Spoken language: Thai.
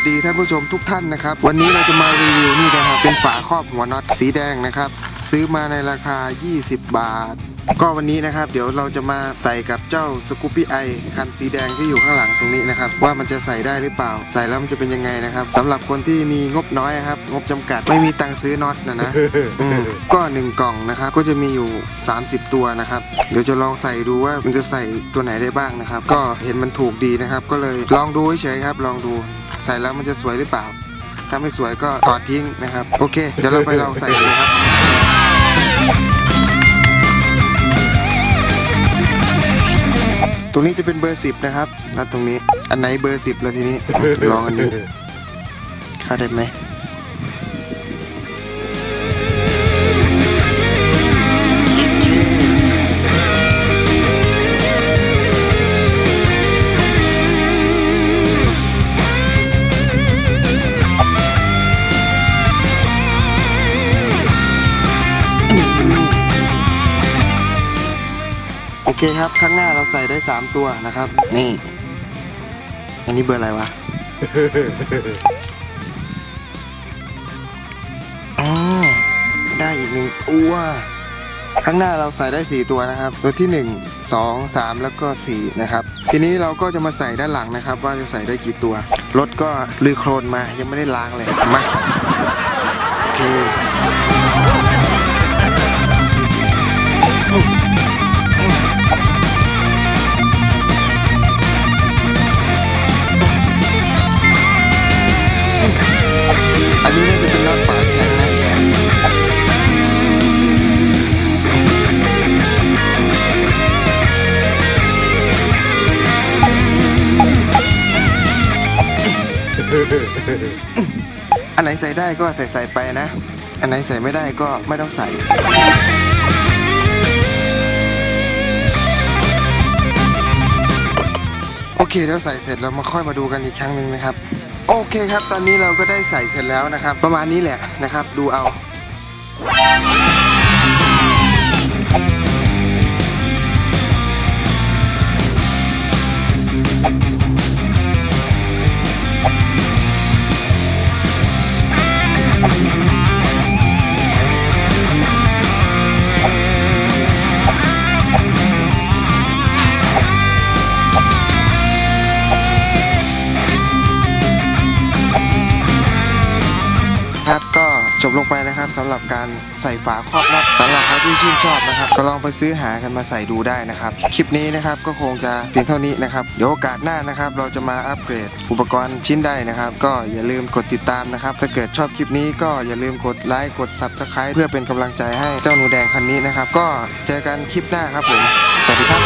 สวัสดีท่านผู้ชมทุกท่านนะครับ วันนี้เราจะมารีวิวนี่นะครับ เป็นฝาครอบหัวน็อตสีแดงนะครับ ซื้อมาในราคา 20 บาท ก็วันนี้นะครับ เดี๋ยวเราจะมาใส่กับเจ้าสกูปปี้ไอคันสีแดงที่อยู่ข้างหลังตรงนี้นะครับ ว่ามันจะใส่ได้หรือเปล่า ใส่แล้วมันจะเป็นยังไงนะครับสำหรับคนที่มีงบน้อยครับ งบจำกัดไม่มีตังค์ซื้อน็อตนะนะอืมก็หนึ่งกล่องนะครับ ก็จะมีอยู่ 30 ตัวนะครับ เดี๋ยวจะลองใส่ดูว่ามันจะใส่ตัวไหนได้บ้างนะครับ ก็เห็นมันถูกดีนะครับ ก็เลยลองดูเฉยๆครับ ลองดู ใส่แล้วมันจะสวยหรือเปล่า ถ้าไม่สวยก็ถอดทิ้งนะครับ โอเค เดี๋ยวเราไปลองใส่กันเลยครับตรงนี้จะเป็นเบอร์สิบนะครับนะตรงนี้ อันไหนเบอร์สิบแล้วทีนี้ลองอันนี้เข้าได้ไหม โอเคครับ ข้างหน้าเราใส่ได้ 3 ตัวนะครับ นี่ อันนี้เบอร์อะไรวะอ๋อได้อีกหนึ่งตัวข้างหน้าเราใส่ได้ 4 ตัวนะครับ ตัวที่ 1 2 3 แล้วก็ 4 นะครับ ทีนี้เราก็จะมาใส่ด้านหลังนะครับ ว่าจะใส่ได้กี่ตัว รถก็ลือโครนมายังไม่ได้ล้างเลยมาโอเค อันไหนใส่ได้ก็ใส่ใส่ไปนะ อันไหนใส่ไม่ได้ก็ไม่ต้องใส่ โอเคแล้วใส่เสร็จเรามาค่อยมาดูกันอีกครั้งหนึ่งนะครับ โอเคครับ ตอนนี้เราก็ได้ใส่เสร็จแล้วนะครับ ประมาณนี้แหละนะครับ ดูเอา ครับ ก็จบลงไปนะครับสำหรับการใส่ฝาครอบน็อตสำหรับใครที่ชื่นชอบนะครับ ก็ลองไปซื้อหากันมาใส่ดูได้นะครับ คลิปนี้นะครับก็คงจะเพียงเท่านี้นะครับเดี๋ยวโอกาสหน้านะครับเราจะมาอัปเกรดอุปกรณ์ชิ้นใดนะครับ ก็อย่าลืมกดติดตามนะครับ ถ้าเกิดชอบคลิปนี้ก็อย่าลืมกดไลค์กด subscribe เพื่อเป็นกำลังใจให้เจ้าหนูแดงคันนี้นะครับ ก็เจอกันคลิปหน้าครับผมสวัสดีครับ